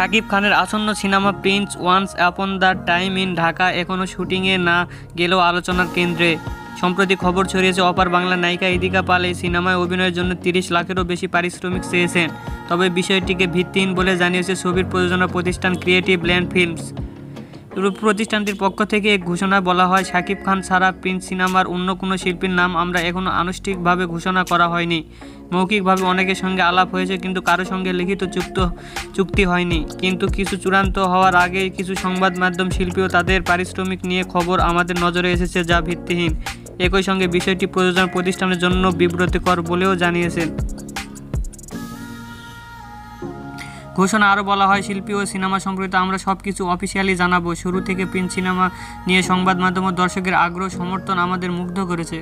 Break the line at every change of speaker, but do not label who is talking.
শাকিব খানের আসন্ন cinema prince once upon the time in Dhaka এখনও শুটিংয়ে না গেলেও আলোচনার কেন্দ্রে। সম্প্রতি খবর ছড়িয়েছে, অপার বাংলা নায়িকা ইদিকা পাল এই সিনেমায় অভিনয়ের জন্য তিরিশ লাখেরও বেশি পারিশ্রমিক চেয়েছেন। তবে বিষয়টিকে ভিত্তিহীন বলে জানিয়েছে ছবির প্রযোজনা প্রতিষ্ঠান ক্রিয়েটিভ ল্যান্ড ফিল্মস। প্রতিষ্ঠানটির পক্ষ থেকে এক ঘোষণায় বলা হয়, শাকিব খান ছাড়া প্রিন্স সিনেমার অন্য কোনো শিল্পীর নাম আমরা এখনও আনুষ্ঠানিকভাবে ঘোষণা করা হয়নি। মৌখিকভাবে অনেকের সঙ্গে আলাপ হয়েছে, কিন্তু কারও সঙ্গে লিখিত চুক্ত, চুক্তি হয়নি। কিন্তু কিছু চূড়ান্ত হওয়ার আগে কিছু সংবাদ মাধ্যম শিল্পীও তাদের পারিশ্রমিক নিয়ে খবর আমাদের নজরে এসেছে যা ভিত্তিহীন। একই সঙ্গে বিষয়টি প্রযোজনা প্রতিষ্ঠানের জন্য বিব্রতিকর বলেও জানিয়েছেন। ঘোষণা আরও বলা হয়, শিল্পী ও সিনেমা সম্পর্কিত আমরা সব কিছু অফিসিয়ালি জানাব। শুরু থেকে প্রিন্ট সিনেমা নিয়ে সংবাদ মাধ্যম ও দর্শকের আগ্রহ সমর্থন আমাদের মুগ্ধ করেছে।